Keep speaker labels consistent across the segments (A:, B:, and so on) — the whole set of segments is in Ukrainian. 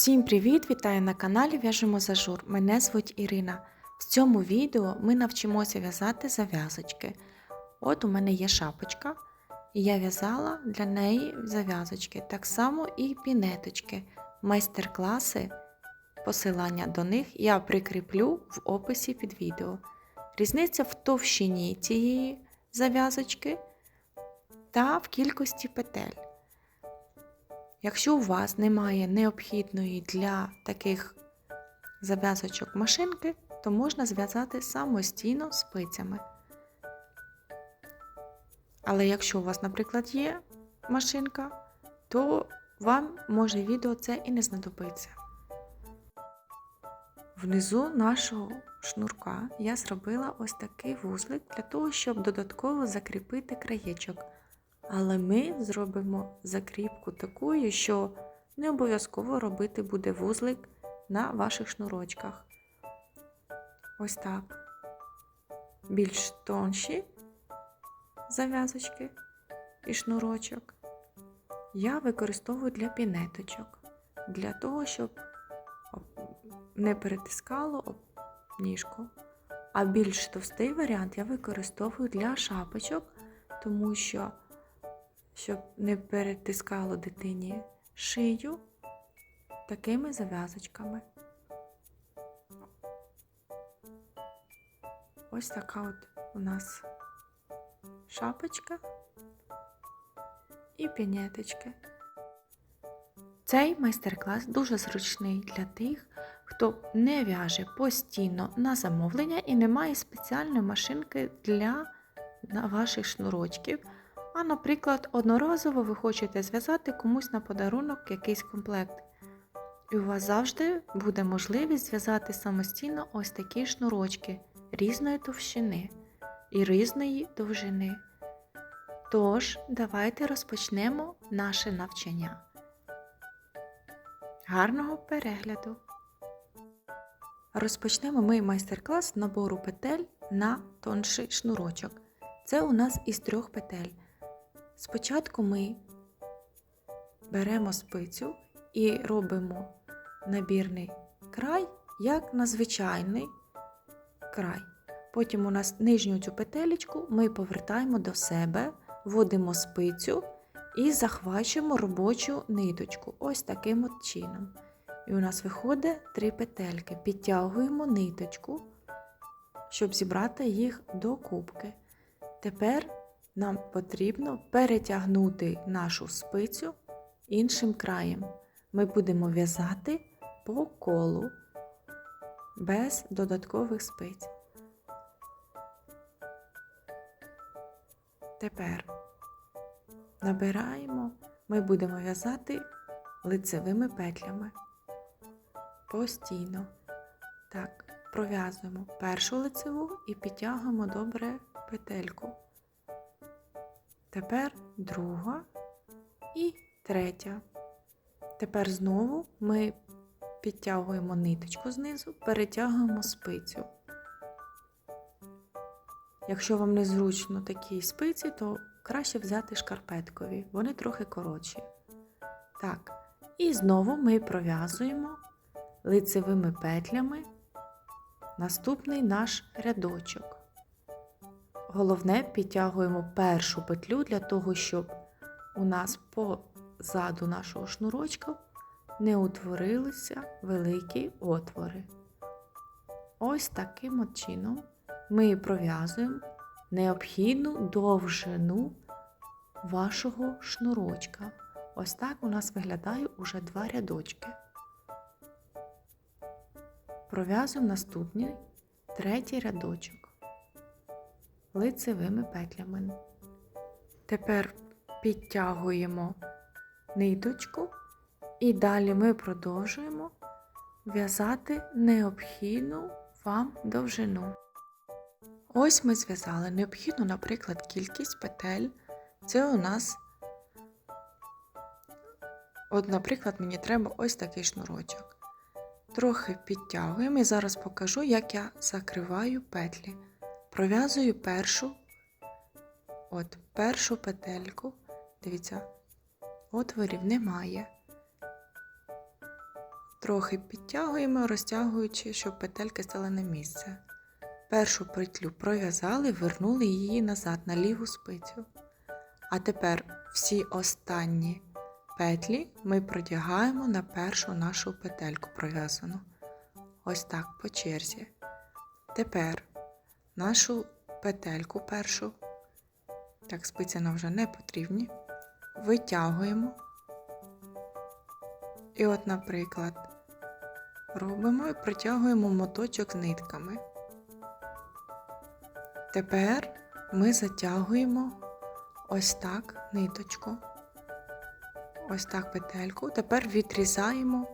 A: Всім привіт! Вітаю на каналі В'яжемо зажур. Мене звуть Ірина. В цьому відео ми навчимося в'язати зав'язочки. От у мене є шапочка, і я в'язала для неї зав'язочки. Так само і пінеточки. Майстер-класи, посилання до них я прикріплю в описі під відео. Різниця в товщині цієї зав'язочки та в кількості петель. Якщо у вас немає необхідної для таких зав'язочок машинки, то можна зв'язати самостійно спицями. Але якщо у вас, наприклад, є машинка, то вам може відео це і не знадобиться. Внизу нашого шнурка я зробила ось такий вузлик для того, щоб додатково закріпити краєчок. Але ми зробимо закріпку такою, що не обов'язково робити буде вузлик на ваших шнурочках. Ось так. Більш тонші зав'язочки і шнурочок я використовую для пінеточок, для того, щоб не перетискало ніжку. А більш товстий варіант я використовую для шапочок, тому що щоб не перетискало дитині шию такими зав'язочками. Ось така от у нас шапочка і пінеточки. Цей майстер-клас дуже зручний для тих, хто не в'яже постійно на замовлення і не має спеціальної машинки для ваших шнурочків. А, наприклад, одноразово ви хочете зв'язати комусь на подарунок якийсь комплект. І у вас завжди буде можливість зв'язати самостійно ось такі шнурочки різної товщини і різної довжини. Тож, давайте розпочнемо наше навчання. Гарного перегляду! Розпочнемо ми майстер-клас набору петель на тонший шнурочок. Це у нас із трьох петель. Спочатку ми беремо спицю і робимо набірний край, як на звичайний край. Потім у нас нижню цю петелечку ми повертаємо до себе, вводимо спицю і захвачуємо робочу ниточку. Ось таким от чином. І у нас виходить три петельки. Підтягуємо ниточку, щоб зібрати їх до кубки. Тепер нам потрібно перетягнути нашу спицю іншим краєм. Ми будемо в'язати по колу без додаткових спиць. Тепер набираємо, ми будемо в'язати лицевими петлями постійно. Так, пров'язуємо першу лицеву і підтягуємо добре петельку. Тепер друга і третя. Тепер знову ми підтягуємо ниточку знизу, перетягуємо спицю. Якщо вам незручно такі спиці, то краще взяти шкарпеткові, вони трохи коротші. Так, і знову ми пров'язуємо лицевими петлями наступний наш рядочок. Головне, підтягуємо першу петлю для того, щоб у нас позаду нашого шнурочка не утворилися великі отвори. Ось таким от чином ми пров'язуємо необхідну довжину вашого шнурочка. Ось так у нас виглядає уже два рядочки. Пров'язуємо наступний третій рядочок лицевими петлями. Тепер підтягуємо ниточку і далі ми продовжуємо в'язати необхідну вам довжину. Ось ми зв'язали необхідну, наприклад, кількість петель. Це у нас, от, наприклад, мені треба ось такий шнурочок. Трохи підтягуємо і зараз покажу, як я закриваю петлі. Пров'язую першу, от першу петельку, дивіться, отворів немає. трохи підтягуємо, розтягуючи, щоб петельки стали на місце. Першу петлю пров'язали, вернули її назад на ліву спицю. А тепер всі останні петлі ми продягаємо на першу нашу петельку пров'язану. Ось так по черзі. Тепер нашу петельку першу, так спиці нам вже не потрібні, витягуємо. І от, наприклад, робимо і протягуємо моточок нитками. Тепер ми затягуємо ось так ниточку, ось так петельку. Тепер відрізаємо.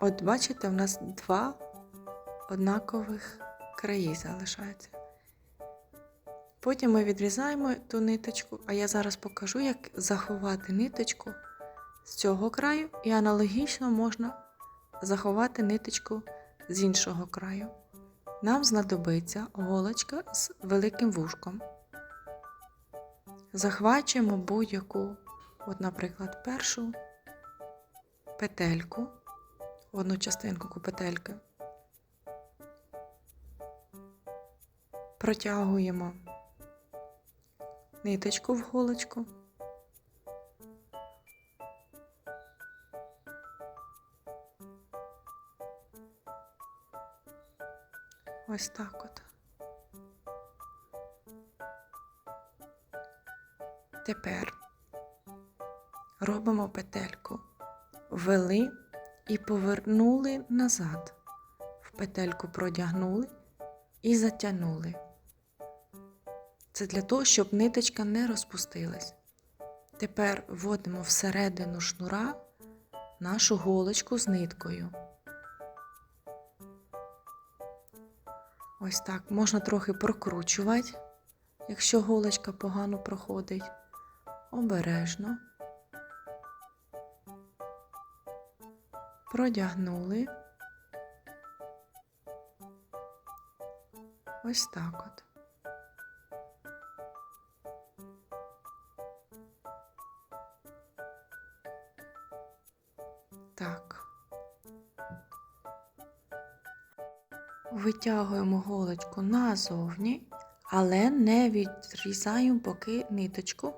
A: От бачите, у нас два однакових краї залишаються. Потім ми відрізаємо ту ниточку, а я зараз покажу, як заховати ниточку з цього краю, і аналогічно можна заховати ниточку з іншого краю. Нам знадобиться голочка з великим вушком. Захвачуємо будь-яку, от, наприклад, першу петельку, одну частинку петельки. Протягуємо ниточку в голочку. Ось так от. Тепер робимо петельку, ввели і повернули назад. В петельку продягнули і затягнули. Це для того, щоб ниточка не розпустилась. Тепер вводимо всередину шнура нашу голочку з ниткою. Ось так. Можна трохи прокручувати, якщо голочка погано проходить. Обережно. Продягнули. Ось так от. Витягуємо голочку назовні, але не відрізаємо боки ниточку.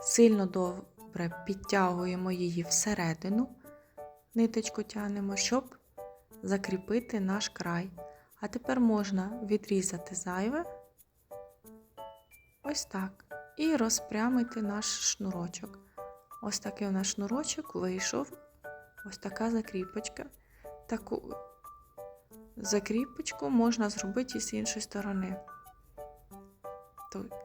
A: Сильно добре підтягуємо її всередину, ниточку тягнемо, щоб закріпити наш край. А тепер можна відрізати зайве, ось так, і розпрямити наш шнурочок. Ось такий у нас шнурочок вийшов, ось така закріпочка. Таку закріпочку можна зробити і з іншої сторони.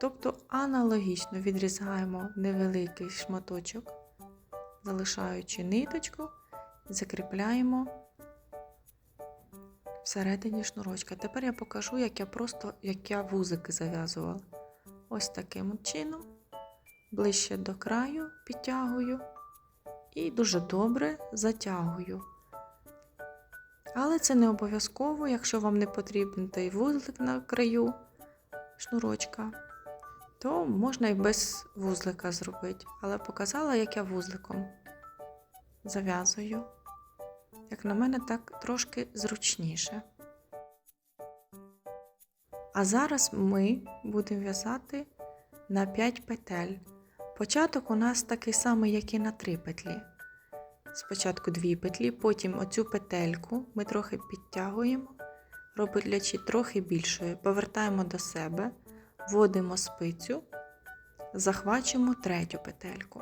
A: Тобто аналогічно відрізаємо невеликий шматочок, залишаючи ниточку, закріпляємо всередині шнурочка. Тепер я покажу, як я просто як я вузики зав'язувала. Ось таким чином, ближче до краю підтягую і дуже добре затягую. Але це не обов'язково, якщо вам не потрібен той вузлик на краю шнурочка, то можна і без вузлика зробити. Але показала, як я вузликом зав'язую. Як на мене, так трошки зручніше. А зараз ми будемо в'язати на 5 петель. Початок у нас такий самий, як і на 3 петлі. Спочатку 2 петлі, потім оцю петельку ми трохи підтягуємо, роблячи трохи більшою, повертаємо до себе, вводимо спицю, захвачуємо третю петельку.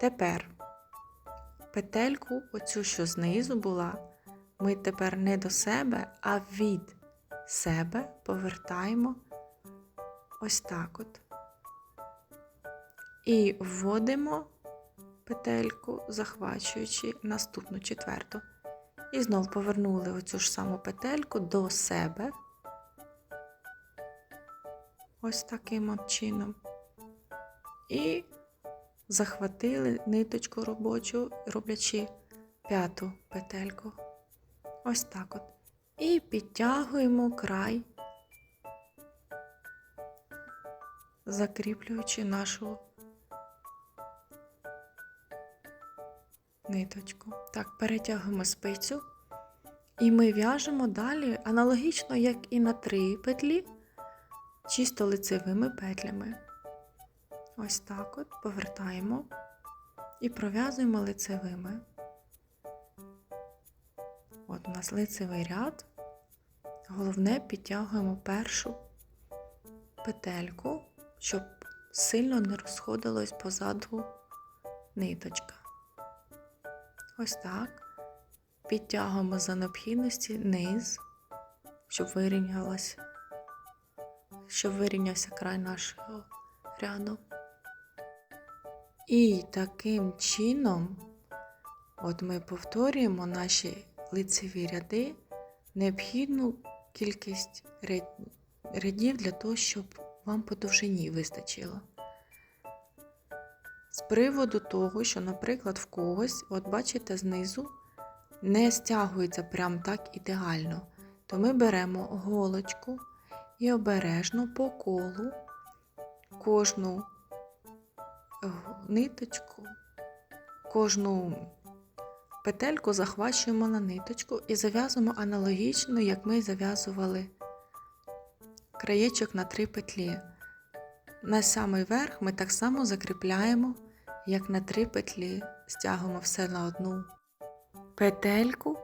A: Тепер петельку, оцю, що знизу була, ми тепер не до себе, а від себе повертаємо ось так от. І вводимо петельку, захвачуючи наступну четверту. І знову повернули оцю ж саму петельку до себе. Ось таким от чином. І захватили ниточку робочу, роблячи п'яту петельку. Ось так от. І підтягуємо край, закріплюючи нашу ниточку. Так, перетягуємо спицю. І ми в'яжемо далі аналогічно, як і на три петлі, чисто лицевими петлями. Ось так от повертаємо і пров'язуємо лицевими. От у нас лицевий ряд. Головне підтягуємо першу петельку, щоб сильно не розходилась позаду ниточка. Ось так. Підтягуємо за необхідності низ, щоб вирівнялася, щоб вирівнявся край нашого ряду. І таким чином, от ми повторюємо наші лицеві ряди необхідну кількість рядів для того, щоб вам по довжині вистачило. З приводу того, що, наприклад, в когось, от бачите, знизу не стягується прям так ідеально, то ми беремо голочку і обережно по колу кожну ниточку, кожну петельку захвачуємо на ниточку і зав'язуємо аналогічно, як ми зав'язували краєчок на три петлі. На самий верх ми так само закріпляємо, як на три петлі, стягуємо все на одну петельку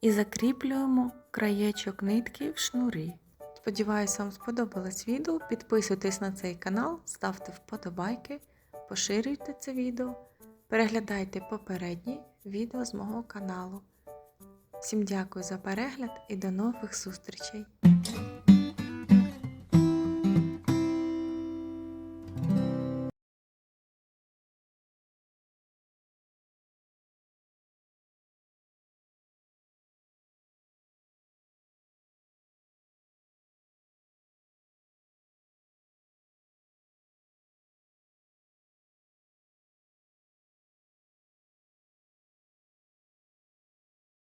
A: і закріплюємо краєчок нитки в шнурі. Сподіваюся, вам сподобалось відео. Підписуйтесь на цей канал, ставте вподобайки, поширюйте це відео, переглядайте попередні відео з мого каналу. Всім дякую за перегляд і до нових зустрічей!